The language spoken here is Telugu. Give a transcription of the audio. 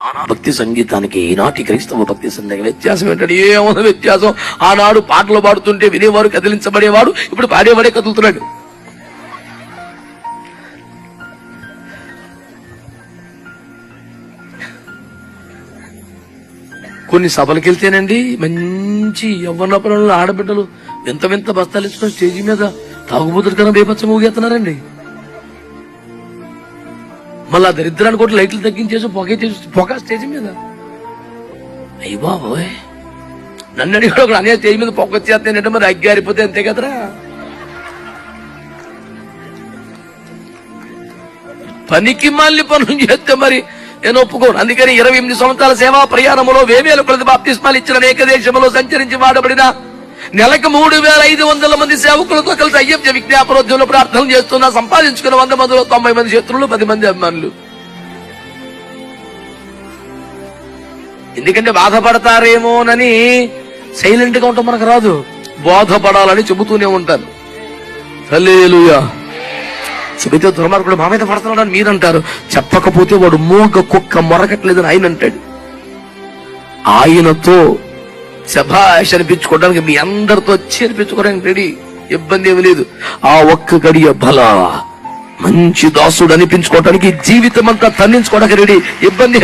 భక్తి సంగీతానికి ఈనాటి క్రైస్తవ భక్తి సంగీతం వ్యత్యాసం ఏంటంటే ఏమన్నా వ్యత్యాసం? ఆనాడు పాటలు పాడుతుంటే వినేవారు కదిలించబడేవాడు ఇప్పుడు పాడేవాడే కదులుతున్నాడు. కొన్ని సభలకు వెళ్తేనండి మంచి యవ్వన పనులు ఆడబిడ్డలు వింత వింత బస్తాలు ఇచ్చుకొని స్టేజీ మీద తాగుబోతులు కన్నా బేపచ్చ మూగేస్తున్నారండి మళ్ళా దరిద్రాన్ని కూడా లైట్లు తగ్గించేసి పొగేసేసి పొగ స్టేజ్ మీద. అయ్యి బాబోయ్. నన్ను అడిగాడు ఒకడు అనే స్టేజ్ మీద పొగ వచ్చేస్తానంటే మరి అగ్గారిపోతే అంతే కదరా? పనికి మళ్ళీ పనులు చేస్తే మరి నేను ఒప్పుకోను. అందుకని ఇరవై ఎనిమిది సంవత్సరాల సేవా ప్రయాణములో వేవేలు కొలది ఇచ్చిన అనేక దేశంలో సంచరించి వాడబడిన నెలకు మూడు వేల ఐదు వందల మంది సేవకులతో కలిసి అయ్యప్ప విజ్ఞాపనోద్యమంలో ప్రార్థనలు చేస్తున్నా సంపాదించుకున్న వంద మందిలో తొంభై మంది శత్రువులు పది మంది అభిమానులు. ఎందుకంటే బాధపడతారేమోనని సైలెంట్గా ఉంటాం మనకు రాదు. బోధపడాలని చెబుతూనే ఉంటాను హల్లెలూయా. చెబితే దుర్మార్గుడు మా మీద పడుతున్నాడని మీరంటారు. చెప్పకపోతే వాడు మూగ కుక్క మొరగట్లేదని ఆయన అంటాడు. ఆయనతో శభాష్ అనిపించుకోవడానికి మీ అందరితో చేర్పించుకోవడానికి రెడీ. ఇబ్బంది ఏమి లేదు. ఆ ఒక్క గడియ బల మంచి దాసుడు అనిపించుకోవడానికి జీవితం అంతా తన్నించుకోవడానికి రెడీ. ఇబ్బంది